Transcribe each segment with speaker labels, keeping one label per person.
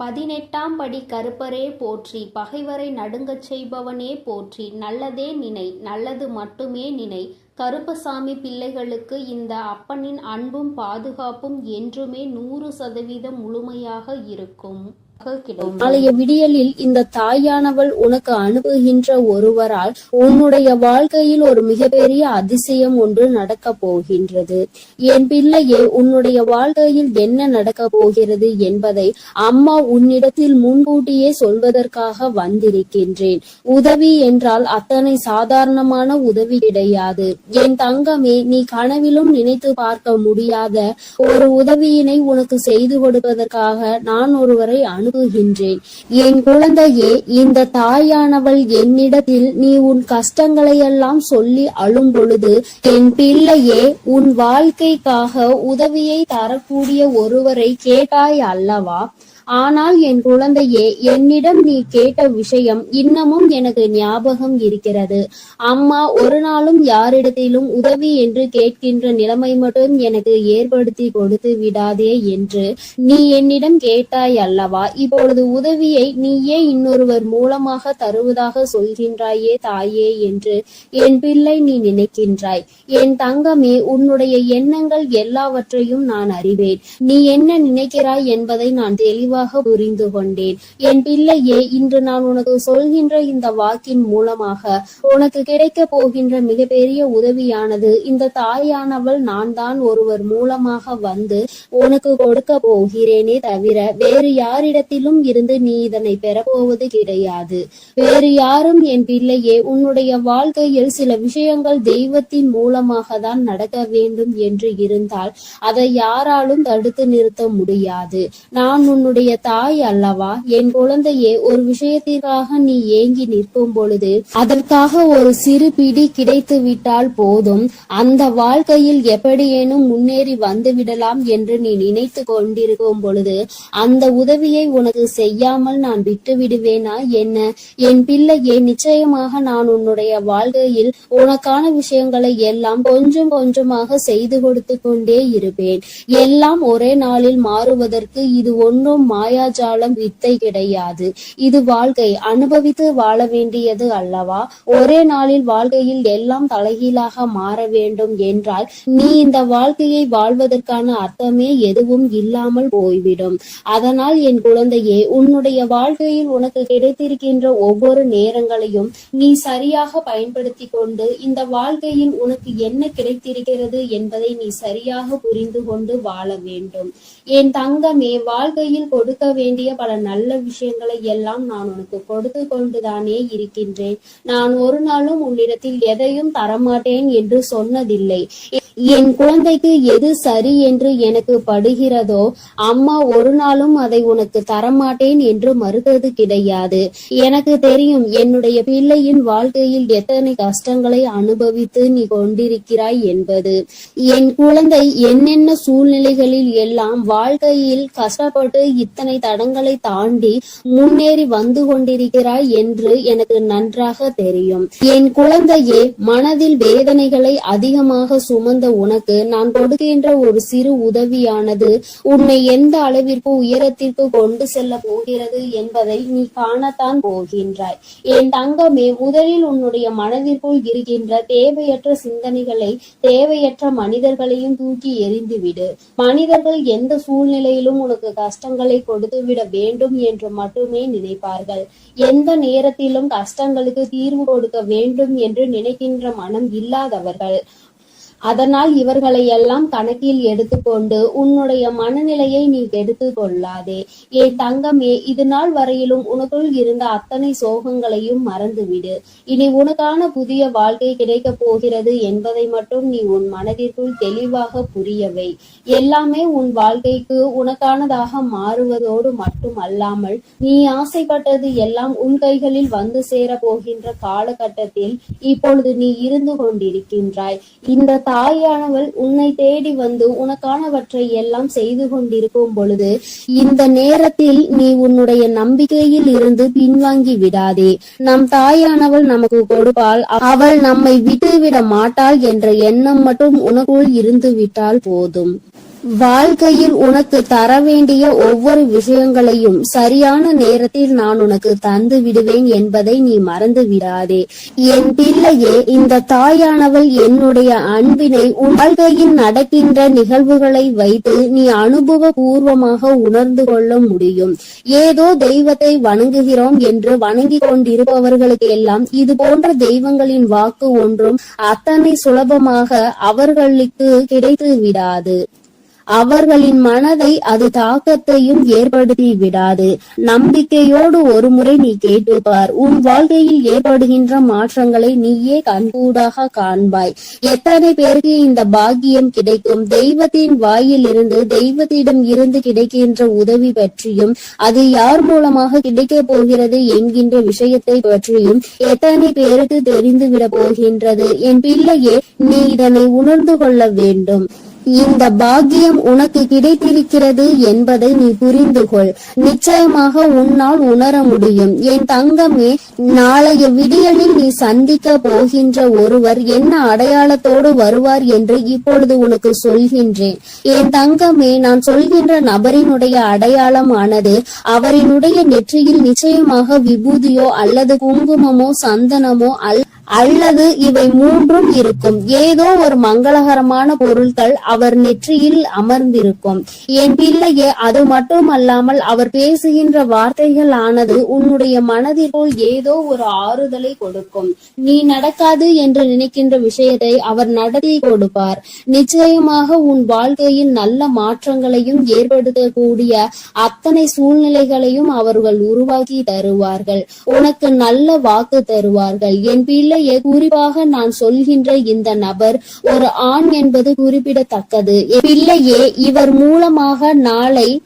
Speaker 1: பதினெட்டாம் படி கருப்பரே போற்றி பகைவரை நடுங்கச் செய்பவனே போற்றி நல்லதே நினை நல்லது மட்டுமே நினை. கருப்பசாமி பிள்ளைகளுக்கு இந்த அப்பனின் அன்பும் பாதுகாப்பும் என்றுமே நூறு சதவீதம் முழுமையாக இருக்கும்.
Speaker 2: நாளைய விடியலில் இந்த தாயானவள் உனக்கு அனுப்புகின்ற ஒருவரால் உன்னுடைய வாழ்க்கையில் ஒரு மிகப்பெரிய அதிசயம் ஒன்று நடக்க போகின்றது. என் பிள்ளையே உன்னுடைய வாழ்க்கையில் என்ன நடக்க போகிறது என்பதை அம்மா உன்னிடத்தில் முன்கூட்டியே சொல்வதற்காக வந்திருக்கின்றேன். உதவி என்றால் அத்தனை சாதாரணமான உதவி கிடையாது. என் தங்கமே நீ கனவிலும் நினைத்து பார்க்க முடியாத ஒரு உதவியினை உனக்கு செய்து கொடுப்பதற்காக நான் ஒருவரை அணுகுகின்றேன் என் குழந்தையே இந்த தாயானவள் என்னிடத்தில் நீ உன் கஷ்டங்களை எல்லாம் சொல்லி அழும் பொழுது என் பிள்ளையே உன் வாழ்க்கைக்காக உதவியை தரக்கூடிய ஒருவரை கேட்டாய் அல்லவா? ஆனால் என் குழந்தையே என்னிடம் நீ கேட்ட விஷயம் இன்னமும் எனக்கு ஞாபகம் இருக்கிறது. அம்மா ஒரு நாளும் யாரிடத்திலும் உதவி என்று கேட்கின்ற நிலைமை மட்டும் எனக்கு ஏற்படுத்தி கொடுத்து விடாதே என்று நீ என்னிடம் கேட்டாய் அல்லவா? இப்பொழுது உதவியை நீயே இன்னொருவர் மூலமாக தருவதாக சொல்கின்றாயே தாயே என்று என் பிள்ளை நீ நினைக்கின்றாய். என் தங்கமே உன்னுடைய எண்ணங்கள் எல்லாவற்றையும் நான் அறிவேன். நீ என்ன நினைக்கிறாய் என்பதை நான் தெளிவாக தெளிவாக புரிந்து கொண்டேன் என் பிள்ளையே இன்று நான் உனக்கு சொல்கின்ற இந்த வாக்கின் மூலமாக உனக்கு கிடைக்க போகின்ற மிகப்பெரிய உதவியானது. இந்த தாயானவள் நான் தான் ஒருவர் மூலமாக வந்து உனக்கு கொடுக்க போகிறேனே தவிர வேறு யாரிடத்திலும் இருந்து நீ இதனை பெறப்போவது கிடையாது. வேறு யாரும் என் பிள்ளையே உன்னுடைய வாழ்க்கையில் சில விஷயங்கள் தெய்வத்தின் மூலமாக தான் நடக்க வேண்டும் என்று இருந்தால் அதை யாராலும் தடுத்து நிறுத்த முடியாது. நான் உன்னுடைய தாய் அல்லவா? என் குழந்தையே ஒரு விஷயத்திற்காக நீ ஏங்கி நிற்கும் பொழுது அதற்காக ஒரு சிறு பிடி கிடைத்து விட்டால் போதும். அந்த வாழ்க்கையில் எப்படியேனும் முன்னேறி வந்து விடலாம் என்று நீ நினைத்து கொண்டிருக்கும் பொழுது அந்த உதவியை உனக்கு செய்யாமல் நான் விட்டு விடுவேனா? என்ன? என் பிள்ளையே நிச்சயமாக நான் உன்னுடைய வாழ்க்கையில் உனக்கான விஷயங்களை எல்லாம் கொஞ்சம் கொஞ்சமாக செய்து கொடுத்து கொண்டே இருப்பேன். எல்லாம் ஒரே நாளில் மாறுவதற்கு இது ஒன்றும் மாயாஜாலம் வித்தை கிடையாது. இது வாழ்க்கை. அனுபவித்து வாழ வேண்டியது அல்லவா? ஒரே நாளில் வாழ்க்கையில் எல்லாம் தலைகீழாக மாற வேண்டும் என்றால் நீ இந்த வாழ்க்கையை வாழ்வதற்கான அர்த்தமே எதுவும் இல்லாமல் போய்விடும். அதனால் என் குழந்தையே உன்னுடைய வாழ்க்கையில் உனக்கு கிடைத்திருக்கின்ற ஒவ்வொரு நேரங்களையும் நீ சரியாக பயன்படுத்தி கொண்டு இந்த வாழ்க்கையில் உனக்கு என்ன கிடைத்திருக்கிறது என்பதை நீ சரியாக புரிந்து கொண்டு வாழ வேண்டும். என் தங்கமே வாழ்க்கையில் கொடுக்க வேண்டிய பல நல்ல விஷயங்களை எல்லாம் நான் உனக்கு கொடுத்து கொண்டுதானே இருக்கின்றேன். நான் ஒரு நாளும் உன்னிடத்தில் எதையும் தரமாட்டேன் என்று சொன்னதில்லை. என் குழந்தைக்கு எது சரி என்று எனக்கு படுகிறதோ அம்மா ஒரு நாளும் அதை உனக்கு தரமாட்டேன் என்று மறுத்தது கிடையாது. எனக்கு தெரியும் என்னுடைய பிள்ளையின் வாழ்க்கையில் எத்தனை கஷ்டங்களை அனுபவித்து நீ கொண்டிருக்கிறாய் என்பது. என் குழந்தை என்னென்ன சூழ்நிலைகளில் எல்லாம் வாழ்க்கையில் கஷ்டப்பட்டு இத்தனை தடங்களை தாண்டி முன்னேறி வந்து கொண்டிருக்கிறாய் என்று எனக்கு நன்றாக தெரியும். என் குழந்தையே மனதில் வேதனைகளை அதிகமாக சுமந்த உனக்கு நான் கொடுக்கின்ற ஒரு சிறு உதவியானது உன்னை எந்த அளவிற்கு உயரத்திற்கு கொண்டு செல்ல போகிறது என்பதை நீ காணத்தான் போகின்றாய். என் தங்கமே முதலில் உன்னுடைய மனதிற்குள் இருக்கின்ற தேவையற்ற சிந்தனைகளை தேவையற்ற மனிதர்களையும் தூக்கி எறிந்துவிடு. மனிதர்கள் எந்த சூழ்நிலையிலும் உனக்கு கஷ்டங்களை கொடுத்து விட வேண்டும் என்று மட்டுமே நினைப்பார்கள். எந்த நேரத்திலும் கஷ்டங்களுக்கு தீர்வு கொடுக்க வேண்டும் என்று நினைக்கின்ற மனம் இல்லாதவர்கள். அதனால் இவர்களை எல்லாம் கணக்கில் எடுத்துக்கொண்டு உன்னுடைய மனநிலையை நீ கெடுத்து கொள்ளாதே. ஏ தங்கமே இது நாள் வரையிலும் உனக்குள் இருந்த அத்தனை சோகங்களையும் மறந்துவிடு. இனி உனக்கான புதிய வாழ்க்கை கிடைக்கப் போகிறது என்பதை மட்டும் நீ உன் மனதிற்குள் தெளிவாக புரியவை. எல்லாமே உன் வாழ்க்கைக்கு உனக்கானதாக மாறுவதோடு மட்டுமல்லாமல் நீ ஆசைப்பட்டது எல்லாம் உன் கைகளில் வந்து சேர போகின்ற காலகட்டத்தில் இப்பொழுது நீ இருந்து கொண்டிருக்கின்றாய். இந்த தாயானவள் உன்னை தேடி வந்து உனக்கானவற்றை எல்லாம் செய்து கொண்டிருக்கும் பொழுது இந்த நேரத்தில் நீ உன்னுடைய நம்பிக்கையில் இருந்து பின்வாங்கி விடாதே. நம் தாயானவள் நமக்கு கொடுப்பாள் அவள் நம்மை விட்டுவிட மாட்டாள் என்ற எண்ணம் மட்டும் உனக்குள் இருந்து விட்டால் போதும். வாழ்க்கையில் உனக்கு தர வேண்டிய ஒவ்வொரு விஷயங்களையும் சரியான நேரத்தில் நான் உனக்கு தந்து விடுவேன் என்பதை நீ மறந்து விடாதே என் பிள்ளையே இந்த தாயானவள் என்னுடைய அன்பினை உன் வாழ்க்கையில் நடக்கின்ற நிகழ்வுகளை வைத்து நீ அனுபவ பூர்வமாக உணர்ந்து கொள்ள முடியும். ஏதோ தெய்வத்தை வணங்குகிறோம் என்று வணங்கி கொண்டிருப்பவர்களுக்கு எல்லாம் இது போன்ற தெய்வங்களின் வாக்கு ஒன்றும் அத்தனை சுலபமாக அவர்களுக்கு கிடைத்து விடாது அவர்களின் மனதை அது தாக்கத்தையும் ஏற்படுத்தி விடாது நம்பிக்கையோடு ஒரு முறை நீ கேட்டுப்பார் உன் வாழ்க்கையில் ஏற்படுகின்ற மாற்றங்களை நீயே கண்கூடாக காண்பாய். எத்தனை பேருக்கு இந்த பாக்கியம் கிடைக்கும்? தெய்வத்தின் வாயில் இருந்து தெய்வத்திடம் இருந்து கிடைக்கின்ற உதவி பற்றியும் அது யார் மூலமாக கிடைக்க போகிறது என்கின்ற விஷயத்தை பற்றியும் எத்தனை பேருக்கு தெரிந்துவிட போகின்றது? என் பிள்ளையே நீ இதனை உணர்ந்து கொள்ள வேண்டும். இந்த பாக்கியம் உனக்கு கிடைத்திருக்கிறது என்பதை நீ புரிந்து கொள் நிச்சயமாக உன்னால் உணர முடியும். என் தங்கமே நாளைய விடியலில் நீ சந்திக்க போகின்ற ஒருவர் என்ன அடையாளத்தோடு வருவார் என்று இப்பொழுது உனக்கு சொல்கின்றேன். என் தங்கமே நான் சொல்கின்ற நபரினுடைய அடையாளமானது அவரினுடைய நெற்றியில் நிச்சயமாக விபூதியோ அல்லது குங்குமமோ சந்தனமோ அல் அல்லது இவை மூன்றும் இருக்கும். ஏதோ ஒரு மங்களகரமான பொருட்கள் அவர் நெற்றியில் அமர்ந்திருக்கும். என் பிள்ளையே அது மட்டுமல்லாமல் அவர் பேசுகின்ற வார்த்தைகள் ஆனது உன்னுடைய மனதிற்குள் ஏதோ ஒரு ஆறுதலை கொடுக்கும். நீ நடக்காது என்று நினைக்கின்ற விஷயத்தை அவர் நடத்தி கொடுப்பார். நிச்சயமாக உன் வாழ்க்கையில் நல்ல மாற்றங்களையும் ஏற்படுத்தக்கூடிய அத்தனை சூழ்நிலைகளையும் அவர்கள் உருவாக்கி தருவார்கள். உனக்கு நல்ல வாக்கு தருவார்கள். என் பிள்ளை குறிப்பாக நான் சொல்கின்ற இந்த நபர் ஒரு ஆண் என்பது குறிப்பிடத்தக்கது. பிள்ளையே இவர் மூலமாக நாளை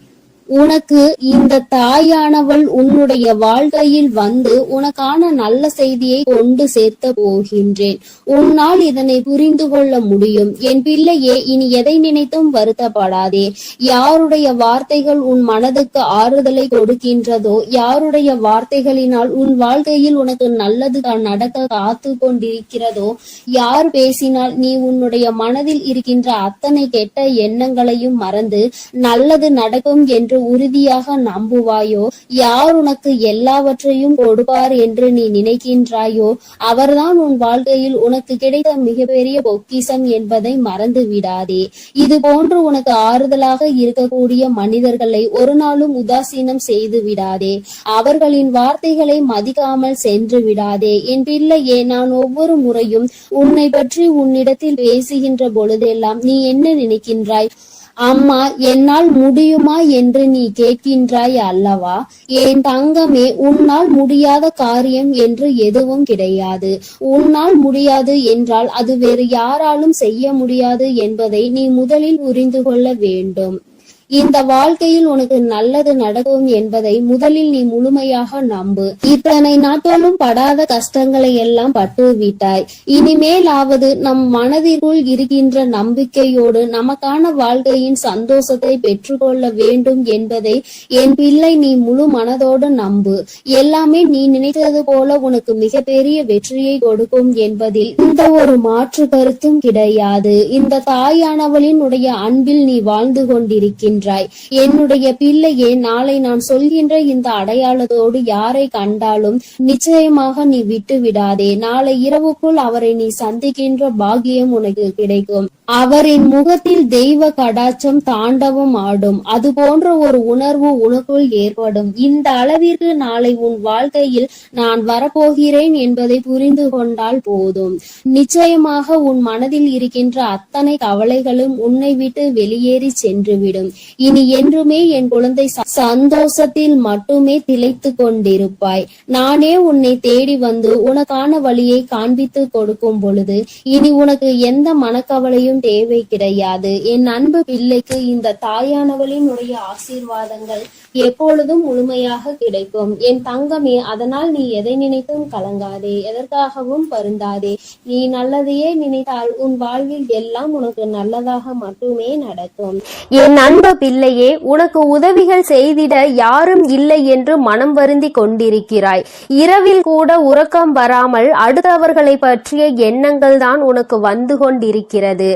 Speaker 2: உனக்கு இந்த தாயானவள் உன்னுடைய வாழ்க்கையில் வந்து உனக்கான நல்ல செய்தியை கொண்டு சேர்த்த போகின்றேன். உன்னால் இதனை புரிந்து கொள்ள முடியும். என் பிள்ளையே இனி எதை நினைத்தும் வருத்தப்படாதே. யாருடைய வார்த்தைகள் உன் மனதுக்கு ஆறுதலை கொடுக்கின்றதோ யாருடைய வார்த்தைகளினால் உன் வாழ்க்கையில் உனக்கு நல்லது தான் நடக்க காத்து கொண்டிருக்கிறதோ யார் பேசினால் நீ உன்னுடைய மனதில் இருக்கின்ற அத்தனை கெட்ட எண்ணங்களையும் மறந்து நல்லது நடக்கும் என்று உறுதியாக நம்புவாயோ? யார் உனக்கு எல்லாவற்றையும் கொடுப்பார் என்று நீ நினைக்கின்றாயோ? அவர்தான் உன் வாழ்க்கையில் உனக்கு கிடைத்த மிகப்பெரிய பொக்கிசம் என்பதை மறந்து விடாதே. இது போன்று உனக்கு ஆறுதலாக இருக்கக்கூடிய மனிதர்களை ஒரு நாளும் உதாசீனம் செய்து விடாதே. அவர்களின் வார்த்தைகளை மதிக்காமல் சென்று விடாதே. என் பிள்ளையே நான் ஒவ்வொரு முறையும் உன்னை பற்றி உன்னிடத்தில் பேசுகின்ற பொழுதெல்லாம் நீ என்ன நினைக்கின்றாய்? அம்மா என்னால் முடியுமா என்று நீ கேட்கின்றாய் அல்லவா? என் தங்கமே உன்னால் முடியாத காரியம் என்று எதுவும் கிடையாது. உன்னால் முடியாது என்றால் அது வேறு யாராலும் செய்ய முடியாது என்பதை நீ முதலில் புரிந்து கொள்ள வேண்டும். இந்த வாழ்க்கையில் உனக்கு நல்லது நடக்கும் என்பதை முதலில் நீ முழுமையாக நம்பு. இத்தனை நாட்களும் படாத கஷ்டங்களை எல்லாம் பட்டு விட்டாய் இனிமேலாவது நம் மனதிற்குள் இருக்கின்ற நம்பிக்கையோடு நமக்கான வாழ்க்கையின் சந்தோஷத்தை பெற்றுக்கொள்ள வேண்டும் என்பதை என் பிள்ளை நீ முழு மனதோடு நம்பு. எல்லாமே நீ நினைத்தது போல உனக்கு மிகப்பெரிய வெற்றியை கொடுக்கும் என்பதில் இந்த ஒரு மாற்று கருத்தும் கிடையாது. இந்த தாயானவளின் உடைய அன்பில் நீ வாழ்ந்து என்றாய். என்னுடைய பிள்ளையே நாளை நான் சொல்கின்ற இந்த அடையாளத்தோடு யாரை கண்டாலும் நிச்சயமாக நீ விட்டு விடாதே நாளை இரவுக்குள் அவரை நீ சந்திக்கின்ற பாக்கியம் உனக்கு கிடைக்கும். அவரின் முகத்தில் தெய்வ கடாச்சம் தாண்டவம் ஆடும். அது போன்ற ஒரு உணர்வு உனக்குள் ஏற்படும். இந்த அளவிற்கு நாளை உன் வாழ்க்கையில் நான் வரப்போகிறேன் என்பதை புரிந்து கொண்டால் போதும். நிச்சயமாக உன் மனதில் இருக்கின்ற அத்தனை கவலைகளும் உன்னை விட்டு வெளியேறி சென்றுவிடும். இனி என்றுமே என் குழந்தை சந்தோஷத்தில் மட்டுமே திளைத்து கொண்டிருப்பாய். நானே உன்னை தேடி வந்து உனக்கான வழியை காண்பித்து கொடுக்கும் பொழுது இனி உனக்கு எந்த மனக்கவலையும் தேவை கிடையாது. என் அன்பு பிள்ளைக்கு இந்த தாயானவளினுடைய ஆசீர்வாதங்கள் எப்பொழுதும் முழுமையாக கிடைக்கும். என் தங்கமே அதனால் நீ எதை நினைத்தும் கலங்காதே எதற்காகவும் பருந்தாதே நீ நல்லதையே நினைத்தால் உன் வாழ்வில் எல்லாம் உனக்கு நல்லதாக மட்டுமே நடக்கும்.
Speaker 3: என் அன்பு பிள்ளையே உனக்கு உதவிகள் செய்திட யாரும் இல்லை என்று மனம் வருந்தி கொண்டிருக்கிறாய். இரவில் கூட உறக்கம் வராமல் அடுத்தவர்களை பற்றிய எண்ணங்கள் தான் உனக்கு வந்து கொண்டிருக்கிறது.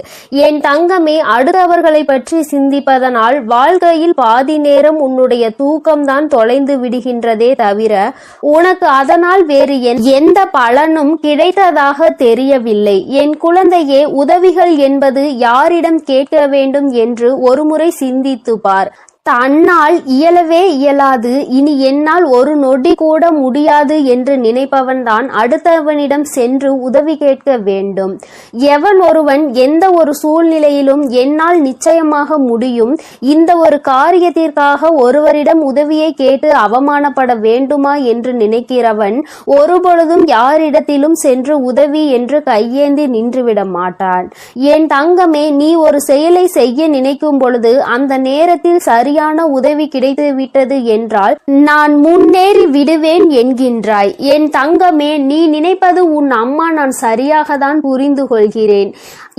Speaker 3: என் தங்கமே அடுத்தவர்களை பற்றி சிந்திப்பதனால் வாழ்க்கையில் பாதி நேரம் உன்னுடைய தூக்கம்தான் தொலைந்து விடுகின்றதே தவிர உனக்கு அதனால் வேறு எந்த பலனும் கிடைத்ததாக தெரியவில்லை. என் குழந்தையே உதவிகள் என்பது யாரிடம் கேட்க வேண்டும் என்று ஒருமுறை சிந்தி சிந்தித்து பார் தன்னால் இயலவே இயலாது. இனி என்னால் ஒரு நொடி கூட முடியாது என்று நினைப்பவன்தான் அடுத்தவனிடம் சென்று உதவி கேட்க வேண்டும். எவன் ஒருவன் எந்த ஒரு சூழ்நிலையிலும் என்னால் நிச்சயமாக முடியும். இந்த ஒரு காரியத்திற்காக ஒருவரிடம் உதவியை கேட்டு அவமானப்பட வேண்டுமா என்று நினைக்கிறவன் ஒருபொழுதும் யாரிடத்திலும் சென்று உதவி என்று கையேந்தி நின்றுவிட மாட்டான். என் தங்கமே நீ ஒரு செயலை செய்ய நினைக்கும் பொழுது அந்த நேரத்தில் சரியான உதவி கிடைத்து விட்டது என்றால் நான் முன்னேறி விடுவேன் என்கின்றாய். என் தங்கமே நீ நினைப்பது உன் அம்மா நான் சரியாக தான் புரிந்து கொள்கிறேன்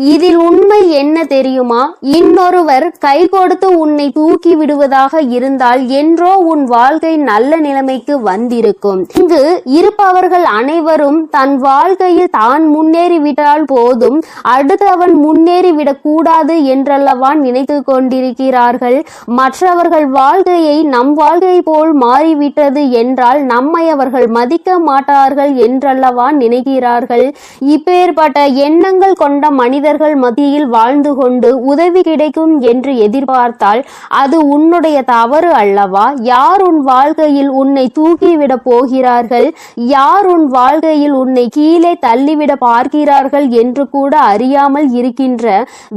Speaker 3: இதில் உண்மை என்ன தெரியுமா? இன்னொருவர் கை கொடுத்து உன்னை தூக்கி விடுவதாக இருந்தால் என்றோ உன் வாழ்க்கை நல்ல நிலைமைக்கு வந்திருக்கும். இங்கு இருப்பவர்கள் அனைவரும் தன் வாழ்க்கையில் தான் முன்னேறிவிட்டால் போதும் அடுத்தவன் முன்னேறிவிடக் கூடாது என்றல்லவா நினைத்து கொண்டிருக்கிறார்கள். மற்றவர்கள் வாழ்க்கையை நம் வாழ்க்கை போல் மாறிவிட்டது என்றால் நம்மை அவர்கள் மதிக்க மாட்டார்கள் என்றல்லவா நினைக்கிறார்கள். இப்பேற்பட்ட எண்ணங்கள் கொண்ட மனிதர்கள் மத்தியில் வாழ்ந்து கொண்டு உதவி கிடைக்கும் என்று எதிர்பார்த்தால் அது உன்னுடைய தவறு அல்லவா? யார் உன் வாழ்க்கையில் உன்னை தூக்கிவிட போகிறார்கள்? யார் உன் வாழ்க்கையில் உன்னை கீழே தள்ளிவிட பார்க்கிறார்கள் என்று கூட அறியாமல் இருக்கின்ற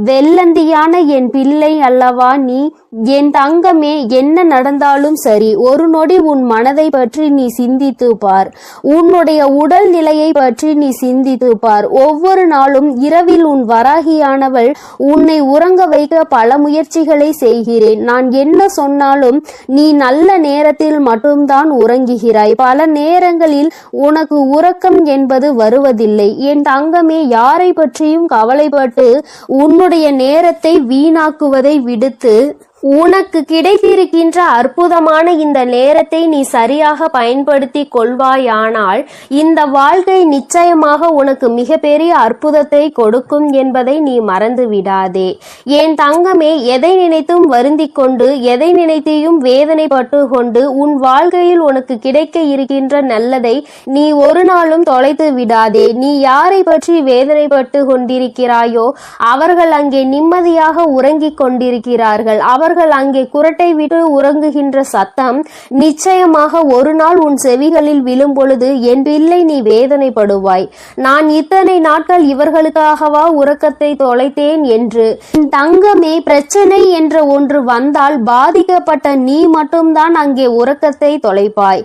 Speaker 3: வெள்ளந்தியான என் பிள்ளை அல்லவா நீ? என் தங்கமே என்ன நடந்தாலும் சரி ஒரு நொடி உன் மனதை பற்றி நீ சிந்தித்து பார். உன்னுடைய உடல் நிலையை பற்றி நீ சிந்தித்து பார். ஒவ்வொரு நாளும் இரவில் உன் வராகியானவள் உன்னை உறங்க வைக்க பல முயற்சிகளை செய்கிறேன். நான் என்ன சொன்னாலும் நீ நல்ல நேரத்தில் மட்டும்தான் உறங்குகிறாய். பல நேரங்களில் உனக்கு உறக்கம் என்பது வருவதில்லை. என் தங்கமே யாரை பற்றியும் கவலைப்பட்டு உன்னுடைய நேரத்தை வீணாக்குவதை விடுத்து உனக்கு கிடைத்திருக்கின்ற அற்புதமான இந்த நேரத்தை நீ சரியாக பயன்படுத்தி கொள்வாயானால் இந்த வாழ்க்கை நிச்சயமாக உனக்கு மிகப்பெரிய அற்புதத்தை கொடுக்கும் என்பதை நீ மறந்து விடாதே என் தங்கமே எதை நினைத்தும் வருந்திக் கொண்டு எதை நினைத்தையும் வேதனைப்பட்டு கொண்டு உன் வாழ்க்கையில் உனக்கு கிடைக்க இருக்கின்ற நல்லதை நீ ஒரு நாளும் தொலைத்து விடாதே. நீ யாரை பற்றி வேதனைப்பட்டு கொண்டிருக்கிறாயோ அவர்கள் அங்கே நிம்மதியாக உறங்கிக் கொண்டிருக்கிறார்கள். அவர்கள் அங்கே குரட்டை விட்டு உறங்குகின்ற சத்தம் நிச்சயமாக ஒரு நாள் உன் செவிகளில் விழும் பொழுது என் நீ வேதனைப்படுவாய். நான் இத்தனை நாட்கள் இவர்களுக்காகவா உறக்கத்தை தொலைத்தேன் என்று. தங்கமே பிரச்சனை என்ற ஒன்று வந்தால் பாதிக்கப்பட்ட நீ மட்டும்தான் அங்கே உறக்கத்தை தொலைப்பாய்.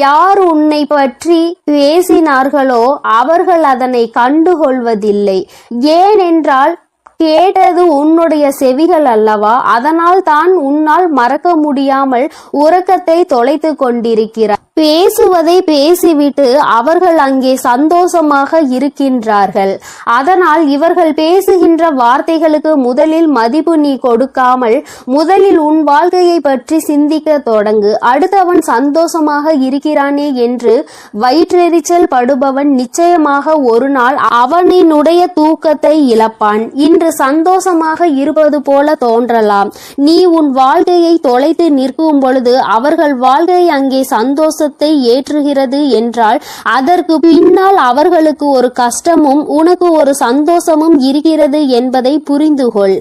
Speaker 3: யார் உன்னை பற்றி பேசினார்களோ அவர்கள் அதனை கண்டுகொள்வதில்லை. ஏனென்றால் கேட்டது உன்னுடைய செவிகள் அல்லவா? அதனால் தான் உன்னால் மறக்க முடியாமல் உறக்கத்தை தொலைத்து கொண்டிருக்கிறார் பேசுவதை பேசிவிட்டு அவர்கள் அங்கே சந்தோஷமாக இருக்கின்றார்கள். அதனால் இவர்கள் பேசுகின்ற வார்த்தைகளுக்கு முதலில் மதிப்பு நீ கொடுக்காமல் முதலில் உன் வாழ்க்கையை பற்றி சிந்திக்க தொடங்கு. அடுத்தவன் சந்தோஷமாக இருக்கிறானே என்று வயிற்றெரிச்சல் படுபவன் நிச்சயமாக ஒரு நாள் அவனினுடைய தூக்கத்தை இழப்பான். இன்று சந்தோஷமாக இருப்பது போல தோன்றலாம். நீ உன் வாழ்க்கையை தொலைத்து நிற்கும் பொழுது அவர்கள் வாழ்க்கை அங்கே விசுவாசத்தை ஏற்றுகிறது என்றால் அதற்கு பின்னால் அவர்களுக்கு ஒரு கஷ்டமும் உனக்கு ஒரு சந்தோஷமும் இருக்கிறது என்பதை புரிந்து கொள்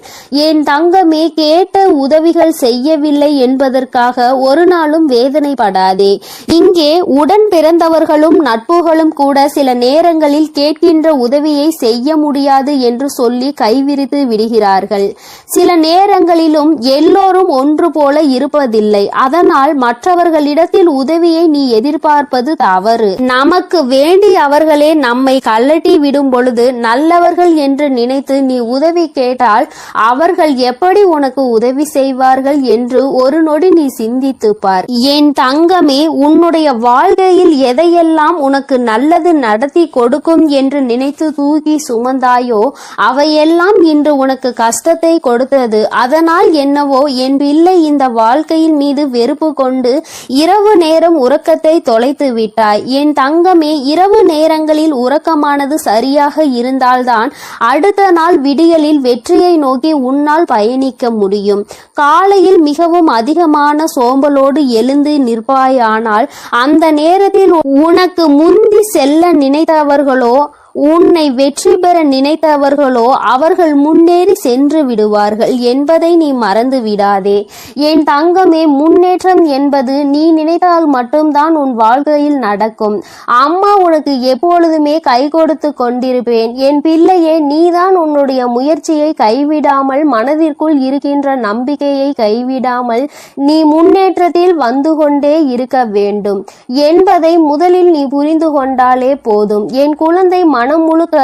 Speaker 3: என் தங்கமே கேட்ட உதவிகள் செய்யவில்லை என்பதற்காக ஒரு நாளும் வேதனைப்படாதே. இங்கே உடன் பிறந்தவர்களும் நட்புகளும் கூட சில நேரங்களில் கேட்கின்ற உதவியை செய்ய முடியாது என்று சொல்லி கைவிரித்து விடுகிறார்கள். சில நேரங்களிலும் எல்லோரும் ஒன்று போல இருப்பதில்லை. அதனால் மற்றவர்களிடத்தில் உதவியை நீ எதிர்பார்ப்பது தவறு. நமக்கு வேண்டி அவர்களே நம்மை கல்லட்டி விடும் பொழுது நல்லவர்கள் என்று நினைத்து நீ உதவி கேட்டால் அவர்கள் எப்படி உனக்கு உதவி செய்வார்கள் என்று ஒரு நொடி நீ சிந்தித்து பார். என் தங்கமே உன்னுடைய வாழ்க்கையில் எதையெல்லாம் உனக்கு நல்லது நடத்தி கொடுக்கும் என்று நினைத்து தூக்கி சுமந்தாயோ அவையெல்லாம் இன்று உனக்கு கஷ்டத்தை கொடுத்தது. அதனால் என்னவோ என் பிள்ளை இந்த வாழ்க்கையின் மீது வெறுப்பு கொண்டு இரவு நேரம் உறக்கத்தை தொலைத்து விட்டாய். என் தங்கமே இரவு நேரங்களில் உறக்கமானது சரியாக இருந்தால்தான் அடுத்த நாள் விடியலில் வெற்றியை நோக்கி உன்னால் பயணிக்க முடியும். காலையில் மிகவும் அதிகமான சோம்பலோடு எழுந்து நிற்பாயானால் அந்த நேரத்தில் உனக்கு முந்தி செல்ல நினைத்தவர்களோ உன்னை வெற்றி பெற நினைத்தவர்களோ அவர்கள் முன்னேறி சென்று விடுவார்கள் என்பதை நீ மறந்து விடாதே. என் தங்கமே முன்னேற்றம் என்பது நீ நினைத்தால் மட்டும்தான் உன் வாழ்க்கையில் நடக்கும். அம்மா உனக்கு எப்பொழுதுமே கை கொடுத்து கொண்டிருப்பேன். என் பிள்ளையே நீதான் உன்னுடைய முயற்சியை கைவிடாமல் மனதிற்குள் இருக்கின்ற நம்பிக்கையை கைவிடாமல் நீ முன்னேற்றத்தில் வந்து கொண்டே இருக்க வேண்டும். என்பதை முதலில் நீ புரிந்து கொண்டாலே போதும். என் குழந்தை மனம் முழுக்க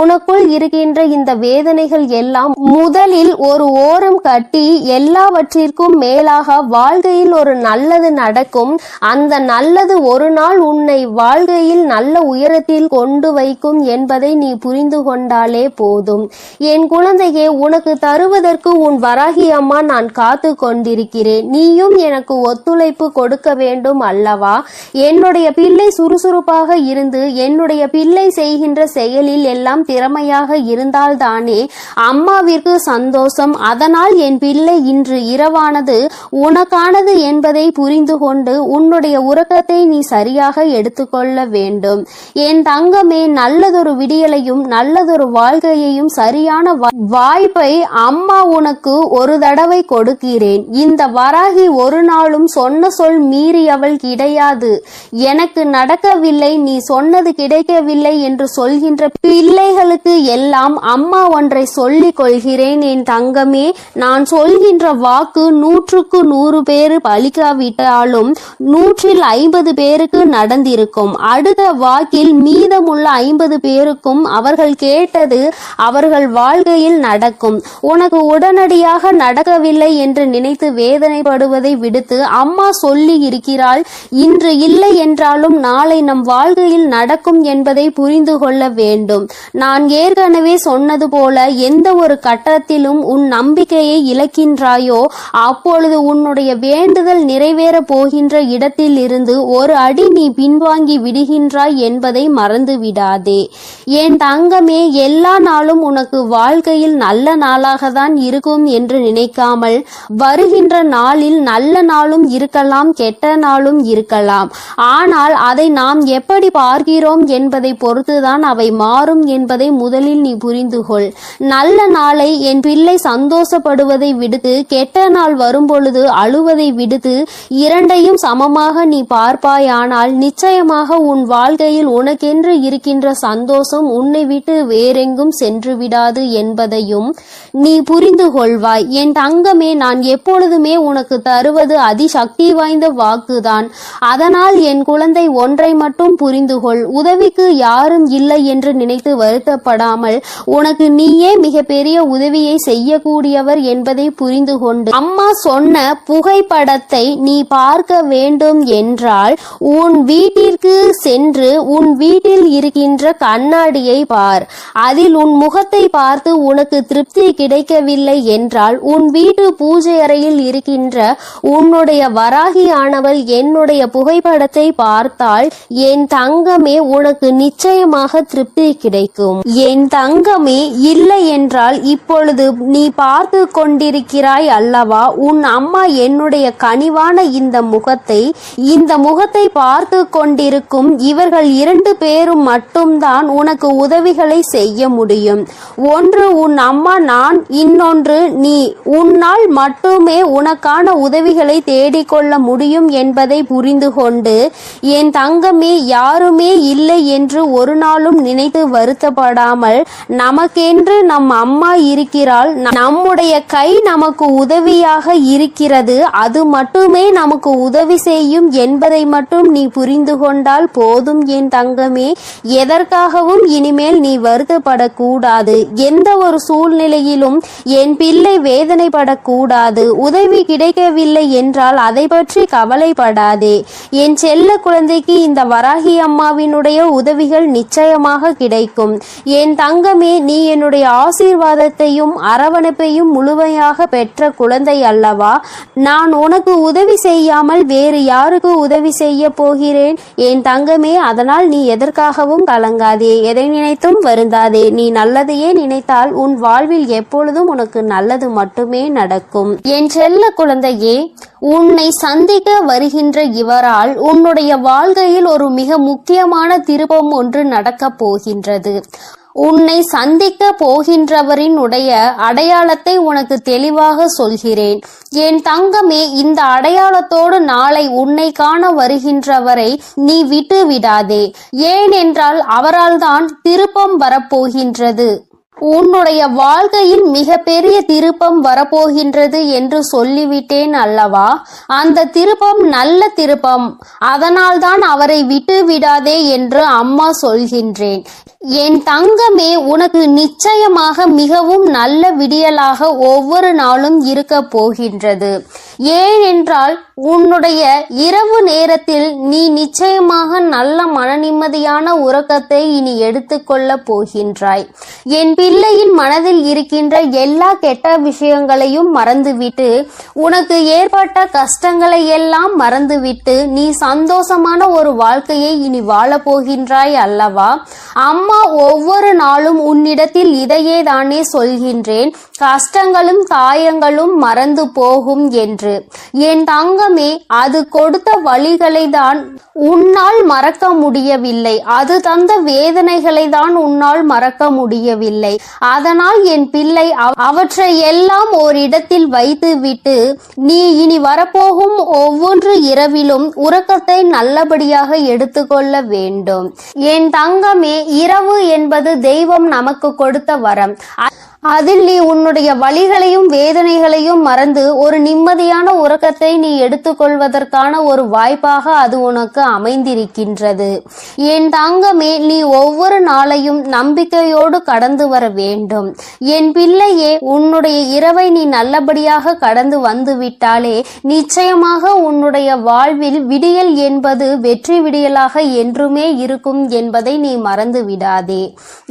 Speaker 3: உனக்குள் இருக்கின்ற இந்த வேதனைகள் எல்லாம் முதலில் ஒரு ஓரம் கட்டி எல்லாவற்றிற்கும் மேலாக வாழ்க்கையில் ஒரு நல்லது நடக்கும். அந்த நல்லது ஒரு நாள் உன்னை வாழ்க்கையில் நல்ல உயரத்தில் கொண்டு வைக்கும் என்பதை நீ புரிந்து கொண்டாலே போதும். என் குழந்தையே உனக்கு தருவதற்கு உன் வராகி அம்மா நான் காத்து கொண்டிருக்கிறேன். நீயும் எனக்கு ஒத்துழைப்பு கொடுக்க வேண்டும் அல்லவா? என்னுடைய பிள்ளை சுறுசுறுப்பாக இருந்து என்னுடைய பிள்ளை செய்கின்ற செயலில் எல்லாம் திறமையாக இருந்தால்தானே அம்மாவிற்கு சந்தோஷம். அதனால் என் பிள்ளை இன்று இரவானது. உனக்கானது என்பதை புரிந்து கொண்டு உன்னுடைய உறக்கத்தை நீ சரியாக எடுத்துக்கொள்ள வேண்டும். என் தங்கமே நல்லதொரு விடியலையும் நல்லதொரு வாழ்க்கையையும் சரியான வாய்ப்பை அம்மா உனக்கு ஒரு தடவை கொடுக்கிறேன். இந்த வராகி ஒரு நாளும் சொன்ன சொல் மீறியவள் கிடையாது. எனக்கு நடக்கவில்லை நீ சொன்னது கிடைக்கவில்லை என்று சொல் சொல்கின்ற பிள்ளைகளுக்கு எல்லாம் அம்மா ஒன்றை சொல்லிக் கொள்கிறேன் என் தங்கமே. நான் சொல்கின்ற வாக்கு நூற்றுக்கு நூறு பேர் பலிக்காவிட்டாலும் நூற்றில் ஐம்பது பேருக்கு நடந்திருக்கும். அடுத்த வாக்கில் மீதமுள்ள ஐம்பது பேருக்கும் அவர்கள் கேட்டது அவர்கள் வாழ்க்கையில் நடக்கும். உனக்கு உடனடியாக நடக்கவில்லை என்று நினைத்து வேதனைப்படுவதை விடுத்து அம்மா சொல்லி இருக்கிறாள். இன்று இல்லை என்றாலும் நாளை நம் வாழ்க்கையில் நடக்கும் என்பதை புரிந்து கொள்ள வேண்டும். நான் ஏற்கனவே சொன்னது போல எந்த ஒரு கட்டத்திலும் உன் நம்பிக்கையை இழக்கின்றாயோ அப்பொழுது உன்னுடைய வேண்டுதல் நிறைவேற போகின்ற இடத்தில் இருந்து ஒரு அடி நீ பின்வாங்கி விடுகின்றாய் என்பதை மறந்து விடாதே என் தங்கமே எல்லா நாளும் உனக்கு வாழ்க்கையில் நல்ல நாளாக தான் இருக்கும் என்று நினைக்காமல் வருகின்ற நாளில் நல்ல நாளும் இருக்கலாம் கெட்ட நாளும் இருக்கலாம். ஆனால் அதை நாம் எப்படி பார்க்கிறோம் என்பதை பொறுத்துதான் அவை மாறும் என்பதை முதலில் நீ புரிந்து கொள். நல்ல நாளை என் பிள்ளை சந்தோஷப்படுவதை விடுத்து கெட்ட நாள் வரும்பொழுது அழுவதை விடுத்து இரண்டையும் சமமாக நீ பார்ப்பாயானால் நிச்சயமாக உன் வாழ்க்கையில் உனக்கென்று இருக்கின்ற சந்தோஷம் உன்னை விட்டு வேறெங்கும் சென்று விடாது என்பதையும் நீ புரிந்து கொள்வாய். என் தங்கமே நான் எப்பொழுதுமே உனக்கு தருவது அதிசக்தி வாய்ந்த வாக்குதான். அதனால் என் குழந்தை ஒன்றை மட்டும் புரிந்து கொள். உதவிக்கு யாரும் இல்லை என்று நினைத்து வருத்தப்படாமல் உனக்கு நீயே மிகப்பெரிய உதவியை செய்யக்கூடியவர் என்பதை புரிந்து கொண்டு அம்மா சொன்ன புகைப்படத்தை நீ பார்க்க வேண்டும் என்றால் உன் வீட்டிற்கு சென்று உன் வீட்டில் இருக்கின்ற கண்ணாடியை பார். அதில் உன் முகத்தை பார்த்து உனக்கு திருப்தி கிடைக்கவில்லை என்றால் உன் வீட்டு பூஜை அறையில் இருக்கின்ற உன்னுடைய வராகியானவள் என்னுடைய புகைப்படத்தை பார்த்தால் என் தங்கமே உனக்கு நிச்சயமாக திருப்தி கிடைக்கும். என் தங்கமே இல்லை என்றால் இப்பொழுது நீ பார்த்து கொண்டிருக்கிறாய் அல்லவா? உன் அம்மா என்னுடைய கனிவான இந்த முகத்தை இந்த முகத்தை பார்த்து கொண்டிருக்கும் இவர்கள் இரண்டு பேரும் மட்டும்தான் உனக்கு உதவிகளை செய்ய முடியும். ஒன்று உன் அம்மா நான் இன்னொன்று நீ. உன்னால் மட்டுமே உனக்கான உதவிகளை தேடிக்கொள்ள முடியும் என்பதை புரிந்து கொண்டு என் தங்கமே யாருமே இல்லை என்று ஒரு நாளும் நாளும் நினைத்து வருத்தப்படாமல் நமக்கென்று நம் அம்மா இருக்கிறாள் நம்முடைய கை நமக்கு உதவியாக இருக்கிறது அது மட்டுமே நமக்கு உதவி செய்யும் என்பதை மட்டும் நீ புரிந்து கொண்டால் போதும் என் தங்கமே. எதற்காகவும் இனிமேல் நீ வருத்தப்படக்கூடாது. எந்த ஒரு சூழ்நிலையிலும் என் பிள்ளை வேதனைப்படக்கூடாது. உதவி கிடைக்கவில்லை என்றால் அதை பற்றி கவலைப்படாதே. என் செல்ல குழந்தைக்கு இந்த வராகி அம்மாவினுடைய உதவிகள் நிச்சயமாக கிடைக்கும். என் தங்கமே நீ என்னுடைய ஆசீர்வாதத்தையும் அரவணைப்பையும் முழுமையாக பெற்ற குழந்தை அல்லவா? நான் உனக்கு உதவி செய்யாமல் வேறு யாருக்கு உதவி செய்ய போகிறேன்? என் தங்கமே அதனால் நீ எதற்காகவும் கலங்காதே. எதை நினைத்தும் வருந்தாதே. நீ நல்லதையே நினைத்தால் உன் வாழ்வில் எப்பொழுதும் உனக்கு நல்லது மட்டுமே நடக்கும். என் செல்ல குழந்தையே உன்னை சந்திக்க வருகின்ற இவரால் உன்னுடைய வாழ்க்கையில் ஒரு மிக முக்கியமான திருப்பம் ஒன்று நடக்கப் போகின்றது. உன்னை சந்திக்க போகின்றவரின் உடைய அடையாளத்தை உனக்கு தெளிவாக சொல்கிறேன். என் தங்கமே இந்த அடையாளத்தோடு நாளை உன்னை காண வருகின்றவரை நீ விட்டு விடாதே ஏனென்றால் அவரால் தான் திருப்பம் வரப்போகின்றது. உன்னுடைய வாழ்க்கையில் மிகப்பெரிய திருப்பம் வரப்போகின்றது என்று சொல்லிவிட்டேன் அல்லவா? அந்த திருப்பம் நல்ல திருப்பம். அதனால்தான் அவரை விட்டு விடாதே என்று அம்மா சொல்கின்றேன். என் தங்கமே உனக்கு நிச்சயமாக மிகவும் நல்ல விடியலாக ஒவ்வொரு நாளும் இருக்க போகின்றது. ஏனென்றால் உன்னுடைய இரவு நேரத்தில் நீ நிச்சயமாக நல்ல மனநிம்மதியான உறக்கத்தை இனி எடுத்துக்கொள்ள போகின்றாய். என் பிள்ளையின் மனதில் இருக்கின்ற எல்லா கெட்ட விஷயங்களையும் மறந்துவிட்டு உனக்கு ஏற்பட்ட கஷ்டங்களை எல்லாம் மறந்துவிட்டு நீ சந்தோஷமான ஒரு வாழ்க்கையை இனி வாழப் போகின்றாய் அல்லவா? அம்மா ஒவ்வொரு நாளும் உன்னிடத்தில் இதையே தானே சொல்கின்றேன். கஷ்டங்களும் காயங்களும் மறந்து போகும் என்று. என் தங்கமே அது கொடுத்த வழிகளை தான் உன்னால் மறக்க முடியவில்லை. அது தந்த வேதனைகளை தான் உன்னால் மறக்க முடியவில்லை. அதனால் என் பிள்ளை அவற்றை எல்லாம் ஓரிடத்தில் வைத்துவிட்டு நீ இனி வரப்போகும் ஒவ்வொன்று இரவிலும் உறக்கத்தை நல்லபடியாக எடுத்துக்கொள்ள வேண்டும். என் தங்கமே இரவு என்பது தெய்வம் நமக்கு கொடுத்த வரம். அதில் நீ உன்னுடைய வழிகளையும் வேதனைகளையும் மறந்து ஒரு நிம்மதியான உறக்கத்தை நீ எடுத்துக்கொள்வதற்கான ஒரு வாய்ப்பாக அது உனக்கு அமைந்திருக்கின்றது. என் தங்கமே நீ ஒவ்வொரு நாளையும் நம்பிக்கையோடு கடந்து வர வேண்டும். என் பிள்ளையே உன்னுடைய இரவை நீ நல்லபடியாக கடந்து வந்து விட்டாலே நிச்சயமாக உன்னுடைய வாழ்வில் விடியல் என்பது வெற்றி விடியலாக என்றுமே இருக்கும் என்பதை நீ மறந்து விடாதே.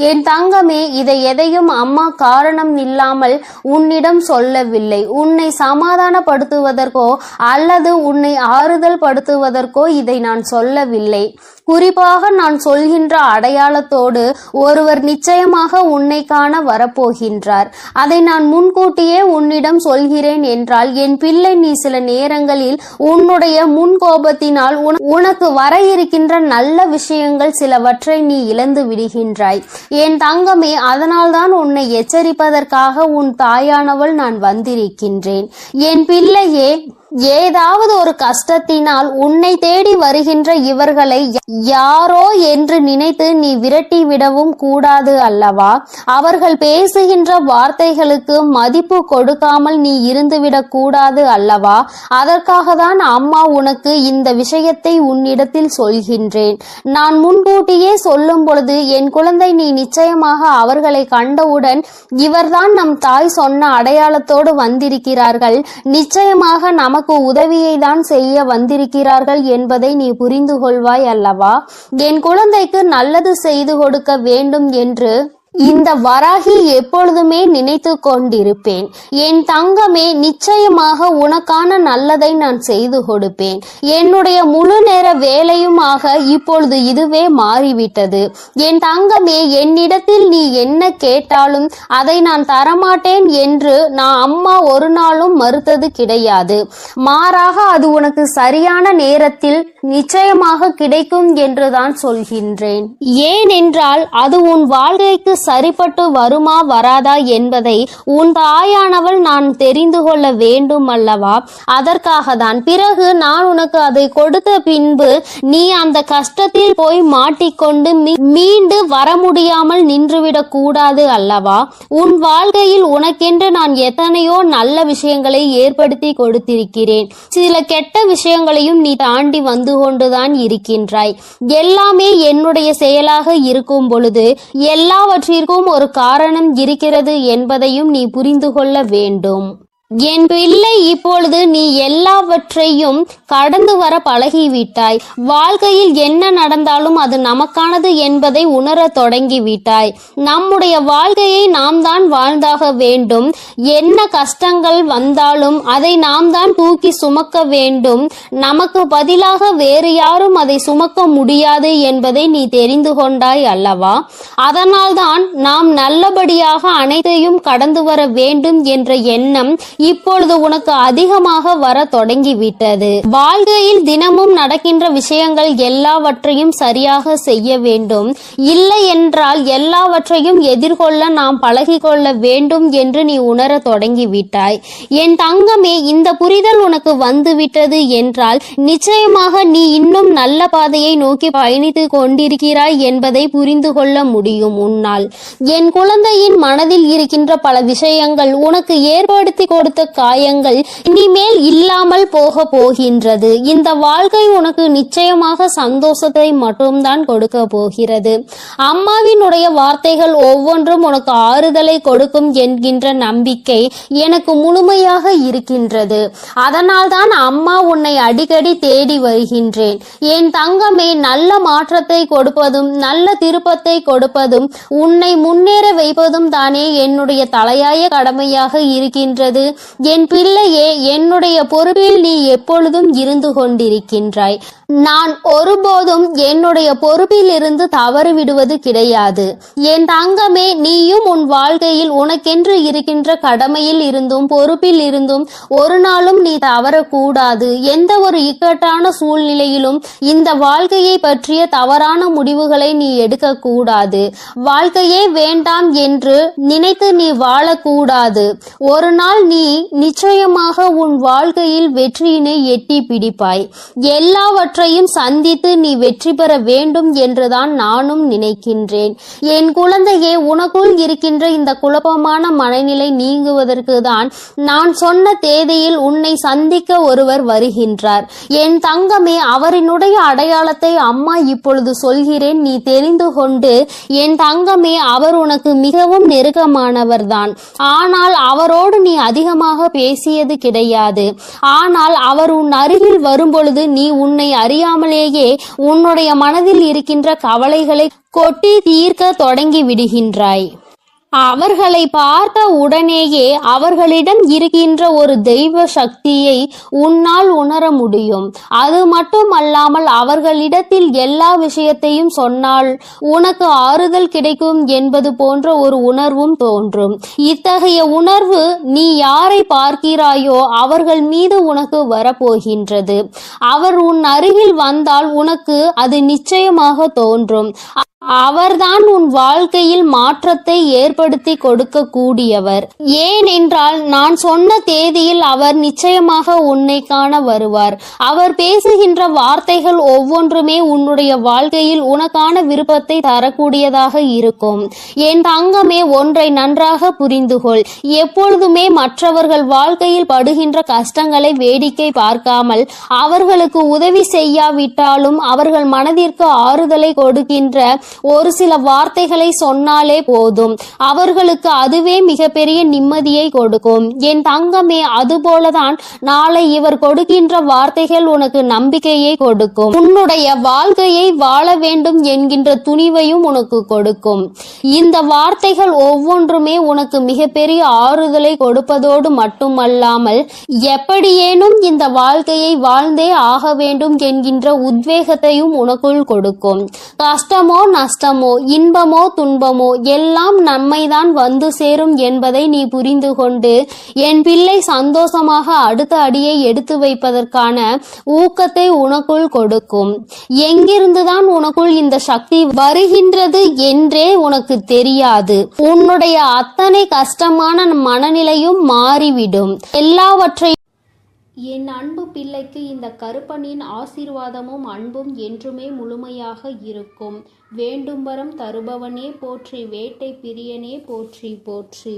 Speaker 3: என் தங்கமே இதை எதையும் அம்மா காரணம் இல்லாமல் உன்னிடம் சொல்லவில்லை. உன்னை சமாதானப்படுத்துவதற்கோ அல்லது உன்னை ஆறுதல் படுத்துவதற்கோ இதை நான் சொல்லவில்லை. குறிப்பாக நான் சொல்கின்ற அடையாளத்தோடு ஒருவர் நிச்சயமாக உன்னை காண வரப்போகின்றார். அதை நான் முன்கூட்டியே உன்னிடம் சொல்கிறேன் என்றால் என் பிள்ளை நீ சில நேரங்களில் உன்னுடைய முன்கோபத்தினால் உன- உனக்கு வர இருக்கின்ற நல்ல விஷயங்கள் சிலவற்றை நீ இழந்து விடுகின்றாய். என் தங்கமே அதனால்தான் உன்னை எச்சரிப்பதற்காக உன் தாயானவள் நான் வந்திருக்கின்றேன். என் பிள்ளையே ஏதாவது ஒரு கஷ்டத்தினால் உன்னை தேடி வருகின்ற இவர்களை யாரோ என்று நினைத்து நீ விரட்டி விடவும் கூடாது அல்லவா? அவர்கள் பேசுகின்ற வார்த்தைகளுக்கு மதிப்பு கொடுக்காமல் நீ இருந்துவிடக் கூடாது அல்லவா? அதற்காக தான் அம்மா உனக்கு இந்த விஷயத்தை உன்னிடத்தில் சொல்கின்றேன். நான் முன்கூட்டியே சொல்லும் பொழுது என் குழந்தை நீ நிச்சயமாக அவர்களை கண்டவுடன் இவர்தான் நம் தாய் சொன்ன அடையாளத்தோடு வந்திருக்கிறார்கள். நிச்சயமாக நமக்கு உதவியை தான் செய்ய வந்திருக்கிறார்கள் என்பதை நீ புரிந்து கொள்வாய் அல்லவா? என் குழந்தைக்கு நல்லது செய்து கொடுக்க வேண்டும் என்று இந்த வராகி எப்பொழுதுமே நினைத்து கொண்டிருப்பேன். என் தங்கமே நிச்சயமாக உனக்கான நல்லதை நான் செய்து கொடுப்பேன். என்னுடைய முழு நேர வேலையுமாக இப்பொழுது இதுவே மாறிவிட்டது. என் தங்கமே என்னிடத்தில் நீ என்ன கேட்டாலும் அதை நான் தரமாட்டேன் என்று நான் அம்மா ஒரு நாளும் மறுத்தது கிடையாது. மாறாக அது உனக்கு சரியான நேரத்தில் நிச்சயமாக கிடைக்கும் என்றுதான் சொல்கின்றேன். ஏனென்றால் அது உன் வாழ்க்கைக்கு சரிப்பட்டு வருமா வராதா என்பதை உன் தாயானவள் நான் தெரிந்து கொள்ள வேண்டும் அல்லவா அதற்காக தான் பிறகு நான் உனக்கு அதை கொடுத்த பின்பு நீ அந்த கஷ்டத்தில் போய் மாட்டிக்கொண்டு மீ- மீண்டு வர முடியாமல் நின்றுவிடக் கூடாது அல்லவா? உன் வாழ்க்கையில் உனக்கென்று நான் எத்தனையோ நல்ல விஷயங்களை ஏற்படுத்தி கொடுத்திருக்கிறேன். சில கெட்ட விஷயங்களையும் நீ தாண்டி வந்து கொண்டுதான் இருக்கின்றாய். எல்லாமே என்னுடைய செயலாக இருக்கும் பொழுது எல்லாவற்றிற்கும் ஒரு காரணம் இருக்கிறது என்பதையும் நீ புரிந்து கொள்ள வேண்டும். என் பிள்ளை இப்பொழுது நீ எல்லாவற்றையும் கடந்து வர பழகிவிட்டாய். வாழ்க்கையில் என்ன நடந்தாலும் அது நமக்கானது என்பதை உணரத் தொடங்கிவிட்டாய். நம்முடைய வாழ்க்கையை நாம் தான் வாழ்ந்தாக வேண்டும். என்ன கஷ்டங்கள் வந்தாலும் அதை நாம் தான் தூக்கி சுமக்க வேண்டும். நமக்கு பதிலாக வேறு யாரும் அதை சுமக்க முடியாது என்பதை நீ தெரிந்து கொண்டாய் அல்லவா? அதனால்தான் நாம் நல்லபடியாக அனைத்தையும் கடந்து வர வேண்டும் என்ற எண்ணம் இப்பொழுது உனக்கு அதிகமாக வர தொடங்கிவிட்டது. வாழ்க்கையில் தினமும் நடக்கின்ற விஷயங்கள் எல்லாவற்றையும் சரியாக செய்ய வேண்டும். இல்லை என்றால் எல்லாவற்றையும் எதிர்கொள்ள நாம் பழகிக்கொள்ள வேண்டும் என்று நீ உணர தொடங்கிவிட்டாய். என் தங்கமே இந்த புரிதல் உனக்கு வந்துவிட்டது என்றால் நிச்சயமாக நீ இன்னும் நல்ல பாதையை நோக்கி பயணித்து கொண்டிருக்கிறாய் என்பதை புரிந்து கொள்ள முடியும் உன்னால். என் குழந்தையின் மனதில் இருக்கின்ற பல விஷயங்கள் உனக்கு ஏற்படுத்தி கொடு கொடுத்த காயங்கள் இனிமேல் இல்லாமல் போக போகின்றது. இந்த வாழ்க்கை உனக்கு நிச்சயமாக சந்தோஷத்தை மட்டும்தான் கொடுக்க போகிறது. அம்மாவினுடைய வார்த்தைகள் ஒவ்வொன்றும் உனக்கு ஆறுதலை கொடுக்கும் என்கின்ற நம்பிக்கை எனக்கு முழுமையாக இருக்கின்றது. அதனால்தான் அம்மா உன்னை அடிக்கடி தேடி வருகின்றேன். என் தங்கமே நல்ல மாற்றத்தை கொடுப்பதும் நல்ல திருப்பத்தை கொடுப்பதும் உன்னை முன்னேற வைப்பதும் தானே என்னுடைய தலையாய கடமையாக இருக்கின்றது. என் பிள்ளையே என்னுடைய பொறுப்பில் நீ எப்பொழுதும் இருந்து கொண்டிருக்கின்றாய். நான் ஒருபோதும் என்னுடைய பொறுப்பில் இருந்து தவறிவிடுவது கிடையாது. என் தங்கமே நீயும் உன் வாழ்க்கையில் உனக்கென்று இருக்கின்ற கடமையில் இருந்தும் பொறுப்பில் இருந்தும் ஒரு நாளும் நீ தவறக்கூடாது. எந்த ஒரு இக்கட்டான சூழ்நிலையிலும் இந்த வாழ்க்கையை பற்றிய தவறான முடிவுகளை நீ எடுக்கக்கூடாது. வாழ்க்கையே வேண்டாம் என்று நினைத்து நீ வாழக்கூடாது. ஒரு நாள் நீ நிச்சயமாக உன் வாழ்க்கையில் வெற்றியினை எட்டி பிடிப்பாய். எல்லாவற்றையும் சந்தித்து நீ வெற்றி பெற வேண்டும் என்றுதான் நானும் நினைக்கின்றேன். என் குழந்தையே உனக்குள் இருக்கின்ற இந்த குழப்பமான மனநிலை நீங்குவதற்கு தான் நான் சொன்ன தேதியில் உன்னை சந்திக்க ஒருவர் வருகின்றார். என் தங்கமே அவரினுடைய அடையாளத்தை அம்மா இப்பொழுது சொல்கிறேன். நீ தெரிந்து கொண்டு என் தங்கமே அவர் உனக்கு மிகவும் நெருக்கமானவர்தான். ஆனால் அவரோடு நீ அதிகமாக பேசியது கிடையாது. ஆனால் அவர் உன் அருகில் வரும்பொழுது நீ உன்னை அறியாமலேயே உன்னுடைய மனதில் இருக்கின்ற கவலைகளை கொட்டி தீர்க்க தொடங்கி விடுகின்றாய். அவர்களை பார்த்த உடனேயே அவர்களிடம் இருக்கின்ற ஒரு தெய்வ சக்தியை உன்னால் உணர முடியும். அது மட்டுமல்லாமல் அவர்களிடத்தில் எல்லா விஷயத்தையும் சொன்னால் உனக்கு ஆறுதல் கிடைக்கும் என்பது போன்ற ஒரு உணர்வும் தோன்றும். இத்தகைய உணர்வு நீ யாரை பார்க்கிறாயோ அவர்கள் மீது உனக்கு வரப்போகின்றது. அவர் உன் அருகில் வந்தால் உனக்கு அது நிச்சயமாக தோன்றும். அவர்தான் உன் வாழ்க்கையில் மாற்றத்தை ஏற்படுத்தி கொடுக்க கூடியவர். ஏனென்றால் நான் சொன்ன தேதியில் அவர் நிச்சயமாக உன்னை காண வருவார். அவர் பேசுகின்ற வார்த்தைகள் ஒவ்வொன்றுமே உன்னுடைய வாழ்க்கையில் உனக்கான விருப்பத்தை தரக்கூடியதாக இருக்கும். என் தங்கமே ஒன்றை நன்றாக புரிந்துகொள். எப்பொழுதுமே மற்றவர்கள் வாழ்க்கையில் படுகின்ற கஷ்டங்களை வேடிக்கை பார்க்காமல் அவர்களுக்கு உதவி செய்யாவிட்டாலும் அவர்கள் மனதிற்கு ஆறுதலை கொடுக்கின்ற ஒரு சில வார்த்தைகளை சொன்னாலே போதும். அவர்களுக்கு அதுவே மிகப்பெரிய நிம்மதியை கொடுக்கும். என் தங்கமே அதுபோலதான் நாளை இவர் கொடுக்கின்ற வார்த்தைகள் உனக்கு நம்பிக்கையை கொடுக்கும். உன்னுடைய வாழ்க்கையை வாழ வேண்டும் என்கின்ற துணிவையும் உனக்கு கொடுக்கும். இந்த வார்த்தைகள் ஒவ்வொன்றுமே உனக்கு மிகப்பெரிய ஆறுதலை கொடுப்பதோடு மட்டுமல்லாமல் எப்படியேனும் இந்த வாழ்க்கையை வாழ்ந்தே ஆக வேண்டும் என்கின்ற உத்வேகத்தையும் உனக்குள் கொடுக்கும். கஷ்டமோ
Speaker 2: நஷ்டமோ இன்பமோ துன்பமோ எல்லாம் நம்மைதான் வந்து சேரும் என்பதை நீ புரிந்து கொண்டு என் பிள்ளை சந்தோஷமாக அடுத்த அடியை எடுத்து வைப்பதற்கான ஊக்கத்தை உனக்குள் கொடுக்கும். எங்கிருந்துதான் உனக்குள் இந்த சக்தி வருகின்றது என்றே உனக்கு தெரியாது. உன்னுடைய அத்தனை கஷ்டமான மனநிலையும் மாறிவிடும். எல்லாவற்றையும்
Speaker 1: என் அன்பு பிள்ளைக்கு இந்த கருப்பனின் ஆசீர்வாதமும் அன்பும் என்றுமே முழுமையாக இருக்கும். வேண்டும் வரம் தருபவனே போற்றி வேட்டை பிரியனே போற்றி போற்றி.